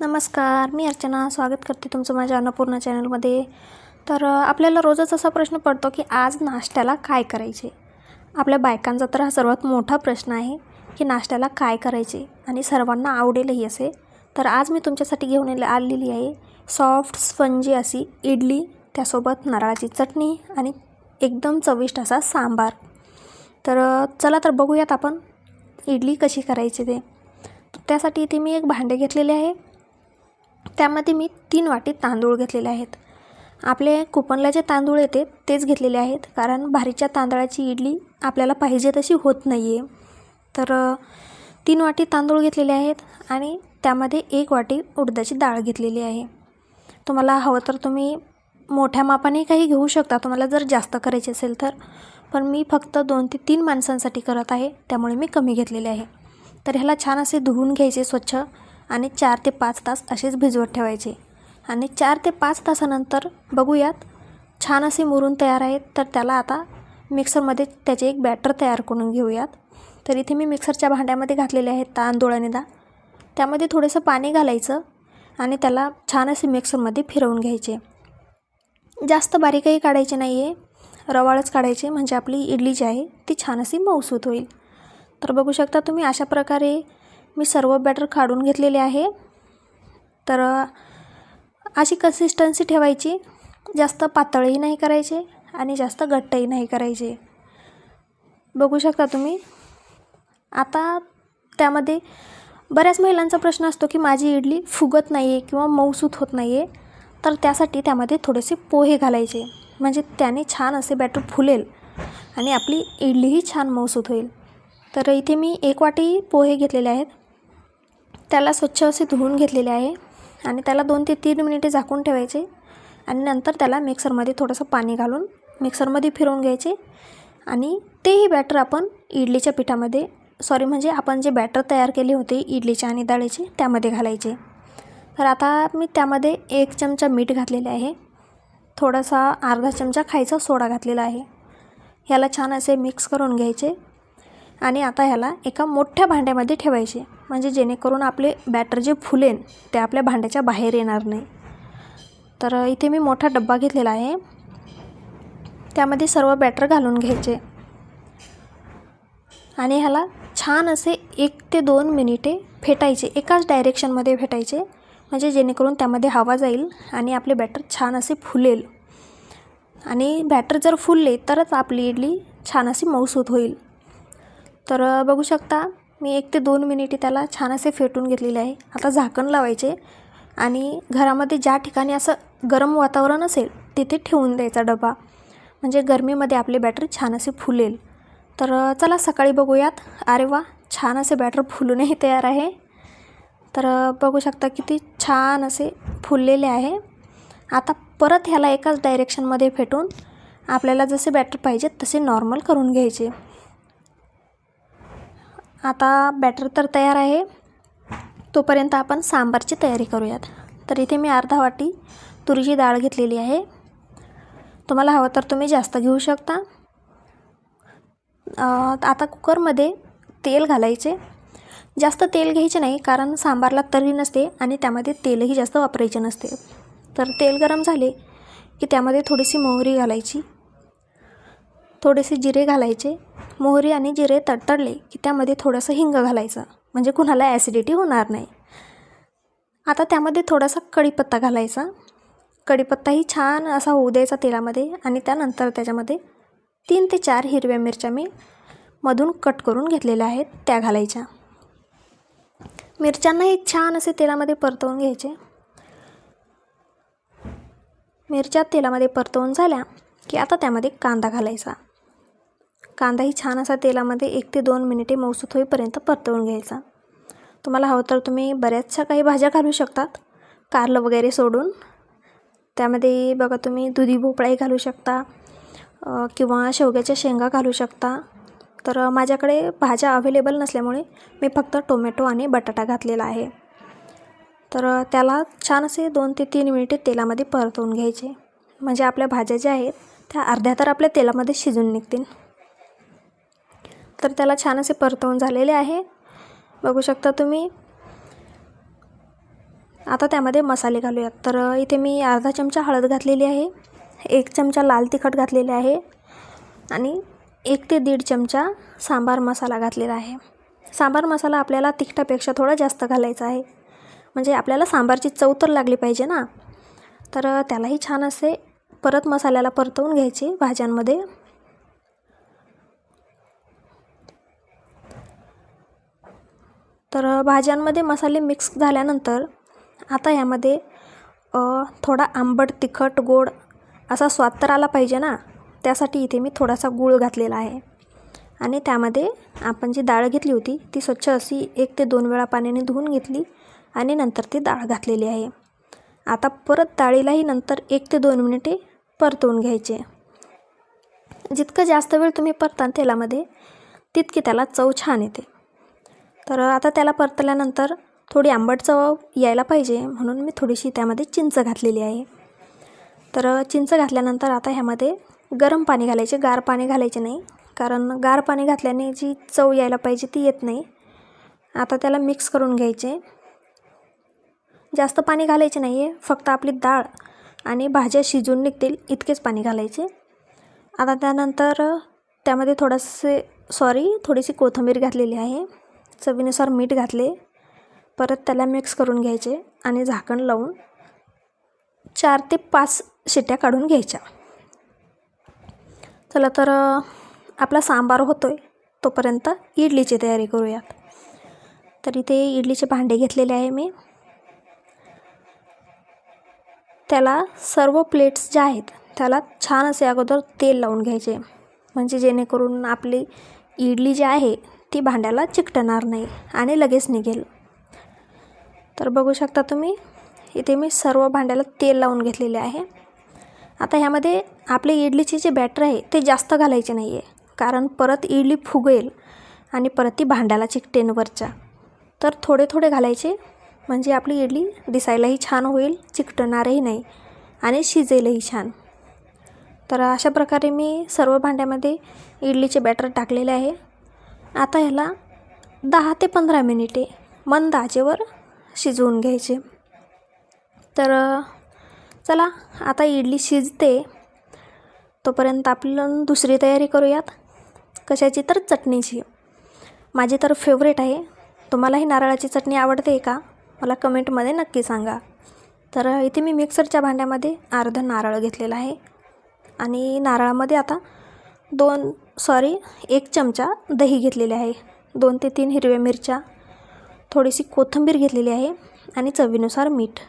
नमस्कार मी अर्चना. स्वागत करते तुमचं माझ्या अन्नपूर्णा चॅनलमध्ये. तर आपल्याला रोजच असा प्रश्न पडतो की आज नाश्त्याला काय करायचे? आपल्या बायकांचा तर हा सर्वात मोठा प्रश्न आहे की नाश्त्याला काय करायचे आणि सर्वांना आवडेलही असे. तर आज मी तुमच्यासाठी घेऊन येले आलेली आहे सॉफ्ट स्पंजी अशी इडली त्यासोबत नारळाची चटणी आणि एकदम चविष्ट असा सांबार. तर चला तर बघूयात आपण इडली कशी करायची ते. त्यासाठी इथे मी एक भांडे घेतलेले आहे. त्यामध्ये मी तीन वाटी तांदूळ घेतलेले आहेत. आपले कुपनला जे तांदूळ येते तेच घेतलेले आहेत. कारण भारीच्या तांदळाची इडली आपल्याला पाहिजे तशी होत नाही आहे तर तीन वाटी तांदूळ घेतलेले आहेत आणि त्यामध्ये एक वाटी उडदाची डाळ घेतलेली आहे. तुम्हाला हवं तर तुम्ही मोठ्या मापाने काही घेऊ शकता. तुम्हाला जर जास्त करायचे असेल तर. पण मी फक्त दोन ते तीन माणसांसाठी करत आहे त्यामुळे मी कमी घेतलेले आहे. तर ह्याला छान असे धुवून घ्यायचे स्वच्छ. आणि चार ते पाच तास असेच भिजवत ठेवायचे. आणि चार ते पाच तासानंतर बघूयात छान असे मुरून तयार आहेत तर त्याला आता मिक्सरमध्ये त्याचे एक बॅटर तयार करून घेऊयात. तर इथे मी मिक्सरच्या भांड्यामध्ये घातलेले आहेत तांदूळ आणि डाळ त्यामध्ये थोडंसं पाणी घालायचं आणि त्याला छान असे मिक्सरमध्ये फिरवून घ्यायचे. जास्त बारीकही काढायचे नाही आहे रवाळच काढायचे म्हणजे आपली इडली जी आहे ती छान अशी मऊसूत होईल. तर बघू शकता तुम्ही अशा प्रकारे मी सर्व बॅटर काढून घेतलेले आहे. तर अशी कन्सिस्टन्सी ठेवायची. जास्त पातळही नाही करायचे आणि जास्त घट्टही नाही करायचे. बघू शकता तुम्ही. आता त्यामध्ये बऱ्याच महिलांचा प्रश्न असतो की माझी इडली फुगत नाही आहे किंवा मऊसूत होत नाही आहे तर त्यासाठी त्यामध्ये थोडेसे पोहे घालायचे. म्हणजे त्याने छान असे बॅटर फुलेल आणि आपली इडलीही छान मऊसूत होईल. तर इथे मी एक वाटी पोहे घेतलेले आहेत. त्याला स्वच्छ असे धुवून घेतलेले आहे आणि त्याला दोन ते तीन मिनिटे झाकून ठेवायचे आणि नंतर त्याला मिक्सरमध्ये थोडंसं पाणी घालून मिक्सरमध्ये फिरवून घ्यायचे आणि तेही बॅटर आपण इडलीच्या पिठामध्ये सॉरी म्हणजे आपण जे बॅटर तयार केले होते इडलीचे आणि डाळीचे त्यामध्ये घालायचे. तर आता मी त्यामध्ये एक चमचा मीठ घातलेले आहे. थोडासा अर्धा चमचा खायचा सोडा घातलेला आहे. ह्याला छान असे मिक्स करून घ्यायचे. आणि आता ह्याला एका मोठ्या भांड्यामध्ये ठेवायचे. म्हणजे जेणेकरून आपले बॅटर जे फुलेन ते आपल्या भांड्याच्या बाहेर येणार नाही. तर इथे मी मोठा डब्बा घेतलेला आहे. त्यामध्ये सर्व बॅटर घालून घ्यायचे. आणि ह्याला छान असे एक ते दोन मिनिटे फेटायचे. एकाच डायरेक्शनमध्ये फेटायचे. म्हणजे जेणेकरून त्यामध्ये हवा जाईल आणि आपले बॅटर छान असे फुलेल. आणि बॅटर जर फुलले तरच आपली इडली छान अशी मऊसूत होईल. तर बघू शकता मी एक ते दोन मिनिटे त्याला छान असे फेटून घेतलेले आहे. आता झाकण लावायचे आणि घरामध्ये ज्या ठिकाणी असं गरम वातावरण असेल तिथे ठेवून द्यायचा डबा. म्हणजे गरमीमध्ये आपले बॅटर छान असे फुलेल. तर चला सकाळी बघूयात. अरे वा छान असे बॅटर फुलूनही तयार आहे. तर बघू शकता किती छान असे फुललेले आहे. आता परत ह्याला एकाच डायरेक्शनमध्ये फेटून आपल्याला जसे बॅटर पाहिजेत तसे नॉर्मल करून घ्यायचे. आता बॅटर तर तयार आहे. तोपर्यंत आपण सांबारची तयारी करूयात. तर इथे मी अर्धा वाटी तुरीची डाळ घेतलेली आहे. तुम्हाला हवं तर तुम्ही जास्त घेऊ शकता. आता कुकरमध्ये तेल घालायचे. जास्त तेल घ्यायचे नाही कारण सांबारला तरी नसते आणि त्यामध्ये तेलही जास्त वापरायचे नसते. तर तेल गरम झाले की त्यामध्ये थोडीशी मोहरी घालायची. थोडेसे जिरे घालायचे. मोहरी आणि जिरे तडतडले की त्यामध्ये थोडंसं हिंग घालायचं. म्हणजे कुणाला ॲसिडिटी होणार नाही. आता त्यामध्ये थोडासा कढीपत्ता घालायचा. कढीपत्ताही छान असा होऊ द्यायचा तेलामध्ये आणि त्यानंतर त्याच्यामध्ये तीन ते चार हिरव्या मिरच्या मी मधून कट करून घेतलेल्या आहेत त्या घालायच्या. मिरच्यांनाही छान असे तेलामध्ये परतवून घ्यायचे. मिरच्या तेलामध्ये परतवून झाल्या की आता त्यामध्ये कांदा घालायचा. कांदाही छान असा तेलामध्ये एक ते दोन मिनिटे मऊसूत होईपर्यंत परतवून घ्यायचा. तुम्हाला हवं तर तुम्ही बऱ्याचशा काही भाज्या घालू शकतात. कारलं वगैरे सोडून. त्यामध्ये बघा तुम्ही दुधी भोपळाही घालू शकता किंवा शेवग्याच्या शेंगा घालू शकता. तर माझ्याकडे भाज्या अवेलेबल नसल्यामुळे मी फक्त टोमॅटो आणि बटाटा घातलेला आहे. तर त्याला छान असे दोन ते तीन मिनिटे तेलामध्ये परतवून घ्यायचे. म्हणजे आपल्या भाज्या ज्या आहेत त्या अर्ध्या तर आपल्या तेलामध्ये शिजून निघतील. तर त्याला छान असे परतवून झालेले आहे. बघू शकता तुम्ही. आता त्यामध्ये मसाले घालूयात. तर इथे मी अर्धा चमचा हळद घातलेली आहे. एक चमचा लाल तिखट घातलेले आहे. आणि एक ते दीड चमचा सांबार मसाला घातलेला आहे. सांबार मसाला आपल्याला तिखटापेक्षा थोडा जास्त घालायचा आहे. म्हणजे आपल्याला सांबारची चव तर लागली पाहिजे ना. तर त्यालाही छान असे परत मसाल्याला परतवून घ्यायचे भाज्यांमध्ये. तर भाज्यांमध्ये मसाले मिक्स झाल्यानंतर आता यामध्ये थोडा आंबट तिखट गोड असा स्वाद तर आला पाहिजे ना? त्यासाठी इथे मी थोडासा गूळ घातलेला आहे. आणि त्यामध्ये आपण जी डाळ घेतली होती ती स्वच्छ अशी एक ते दोन वेळा पाण्याने धुवून घेतली आणि नंतर ती डाळ घातलेली आहे. आता परत डाळीलाही नंतर एक ते दोन मिनिटे परतवून घ्यायचे. जितकं जास्त वेळ तुम्ही परता तेलामध्ये तितकी त्याला चव छान येते. तर आता त्याला परतल्यानंतर थोडी आंबट चव यायला पाहिजे म्हणून मी थोडीशी त्यामध्ये चिंच घातलेली आहे. तर चिंच घातल्यानंतर आता ह्यामध्ये गरम पाणी घालायचे. गार पाणी घालायचे नाही कारण गार पाणी घातल्याने जी चव यायला पाहिजे ती येत नाही. आता त्याला मिक्स करून घ्यायचे. जास्त पाणी घालायचे नाही आहे फक्त आपली डाळ आणि भाज्या शिजून निघतील इतकेच पाणी घालायचे. आता त्यानंतर त्यामध्ये थोडंसे सॉरी थोडीशी कोथिंबीर घातलेली आहे. चवीनुसार मीठ घातले परत त्याला मिक्स करून घ्यायचे आणि झाकण लावून चार ते पाच शिट्ट्या काढून घ्यायच्या. चला तर आपला सांबार होतो आहे तोपर्यंत इडलीची तयारी करूयात. तर इथे इडलीचे भांडे घेतलेले आहे मी. त्याला सर्व प्लेट्स ज्या आहेत त्याला छान असे अगोदर तेल लावून घ्यायचे. म्हणजे जेणेकरून आपली इडली जी आहे ती भांड्याला चिकटणार नाही आणि लगेच निघेल. तर बघू शकता तुम्ही इथे मी सर्व भांड्याला तेल लावून घेतलेले आहे. आता ह्यामध्ये आपले इडलीची जे बॅटर आहे ते जास्त घालायचे नाही आहे कारण परत इडली फुगेल आणि परत ती भांड्याला चिकटेन वरच्या. तर थोडे थोडे घालायचे म्हणजे आपली इडली दिसायलाही छान होईल चिकटणारही नाही आणि शिजेलही छान. तर अशा प्रकारे मी सर्व भांड्यामध्ये इडलीचे बॅटर टाकलेले आहे. आता ह्याला दहा ते पंधरा मिनिटे मंद आचेवर शिजवून घ्यायचे. तर चला आता इडली शिजते. तोपर्यंत आपण दुसरी तयारी करूयात. कशाची तर चटणीची. माझी तर फेवरेट आहे. तुम्हालाही नारळाची चटणी आवडते का? मला कमेंटमध्ये नक्की सांगा. तर इथे मी मिक्सरच्या भांड्यामध्ये अर्धा नारळ घेतलेला आहे. आणि नारळामध्ये आता दोन सॉरी एक चमचा दही घेतलेले आहे. दोन ते तीन हिरव्या मिरच्या थोडीशी कोथिंबीर घेतलेली आहे आणि चवीनुसार मीठ.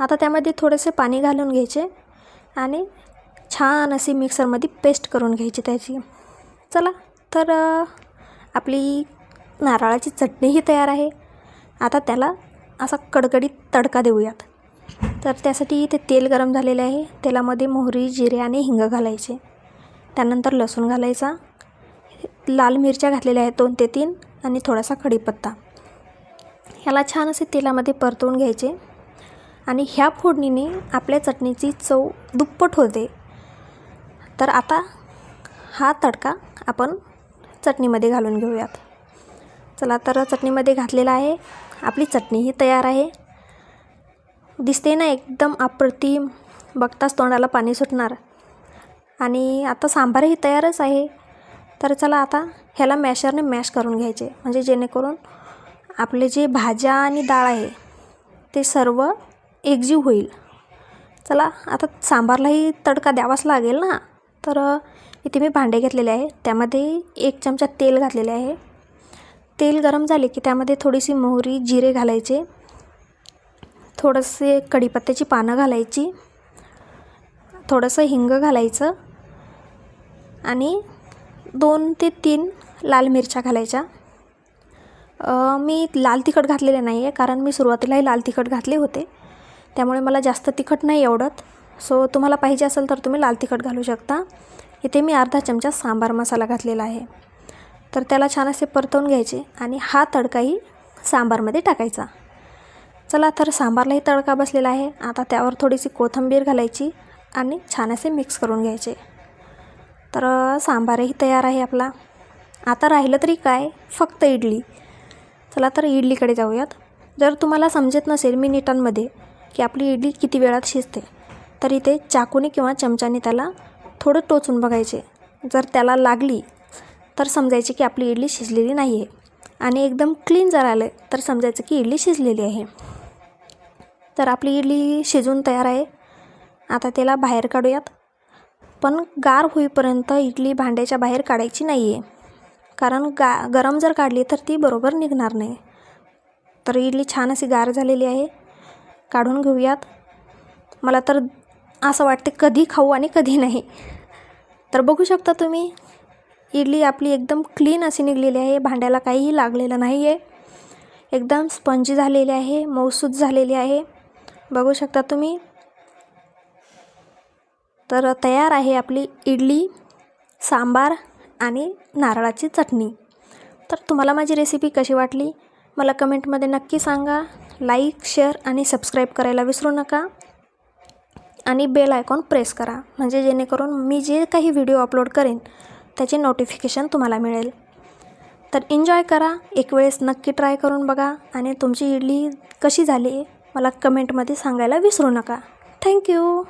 आता त्यामध्ये थोडेसे पाणी घालून घ्यायचे आणि छान अशी मिक्सरमध्ये पेस्ट करून घ्यायची त्याची. चला तर आपली नारळाची चटणीही तयार आहे. आता त्याला असा कडकडीत तडका देऊयात. तर त्यासाठी ते तेल गरम झालेले आहे. तेलामध्ये मोहरी जिरे आणि हिंग घालायचे. त्यानंतर लसूण घालायचा. लाल मिरच्या घातलेल्या आहेत दोन ते तीन आणि थोडासा कढीपत्ता. ह्याला छान असे तेलामध्ये परतवून घ्यायचे आणि ह्या फोडणीने आपल्या चटणीची चव दुप्पट होते. तर आता हा तडका आपण चटणीमध्ये घालून घेऊयात. चला तर चटणीमध्ये घातलेला आहे. आपली चटणीही तयार आहे. दिसते ना एकदम अप्रतिम. बघताच तोंडाला पाणी सुटणार. आणि आता सांबारही तयारच आहे. तर चला आता ह्याला मॅशरने मॅश करून घ्यायचे. म्हणजे जेणेकरून आपले जे भाज्या आणि डाळ आहे ते सर्व एकजीव होईल. चला आता सांबारलाही तडका द्यावाच लागेल ना? तर इथे मी भांडे घेतलेले आहे. त्यामध्ये एक चमचा तेल घातलेले आहे. तेल गरम झाले की त्यामध्ये थोडीशी मोहरी जिरे घालायचे. थोडंसे कढीपत्त्याची पानं घालायची. थोडंसं हिंग घालायचं. आणि दोन ते तीन लाल मिरच्या घालायच्या. मी लाल तिखट घातलेले नाही आहे कारण मी सुरुवातीलाही लाल तिखट घातले होते. त्यामुळे मला जास्त तिखट नाही आवडत. सो तुम्हाला पाहिजे असेल तर तुम्ही लाल तिखट घालू शकता. इथे मी अर्धा चमचा सांबार मसाला घातलेला आहे. तर त्याला छान असे परतवून घ्यायचे आणि हा तडकाही सांबारमध्ये टाकायचा. चला तर सांबारलाही तडका बसलेला आहे. आता त्यावर थोडीशी कोथिंबीर घालायची आणि छान असे मिक्स करून घ्यायचे. तर सांबारही तयार आहे आपला. आता राहिलं तरी काय? फक्त इडली. चला तर इडलीकडे जाऊयात. जर तुम्हाला समजत नसेल मिनिटांमध्ये की आपली इडली किती वेळात शिजते तर इथे चाकूने किंवा चमच्याने त्याला थोडं टोचून बघायचे. जर त्याला लागली तर समजायचे की आपली इडली शिजलेली नाही आहे आणि एकदम क्लीन जर आलं तर समजायचं की इडली शिजलेली आहे. तर आपली इडली शिजून तयार आहे. आता त्याला बाहेर काढूयात. पण गार होईपर्यंत इडली भांड्याच्या बाहेर काढायची नाही आहे कारण गा गरम जर काढली तर ती बरोबर निघणार नाही. तर इडली छान अशी गार झालेली आहे. काढून घेऊयात. मला तर असं वाटते कधी खाऊ आणि कधी नाही. तर बघू शकता तुम्ही इडली आपली एकदम क्लीन अशी निघलेली आहे. भांड्याला काहीही लागलेलं नाही आहे एकदम स्पंजी झालेली आहे मऊसूद झालेली आहे. बघू शकता तुम्ही तर तयार आहे आपली इडली सांबार आणि नारळाची चटणी. तर तुम्हाला माझी रेसिपी कशी वाटली? मला कमेंटमध्ये नक्की सांगा. लाईक शेअर आणि सबस्क्राईब करायला विसरू नका. आणि बेल आयकॉन प्रेस करा. म्हणजे जेणेकरून मी जे काही व्हिडिओ अपलोड करेन त्याचे नोटिफिकेशन तुम्हाला मिळेल. तर एन्जॉय करा. एक वेळेस नक्की ट्राय करून बघा. आणि तुमची इडली कशी झाली मला कमेंटमध्ये सांगायला विसरू नका. थँक्यू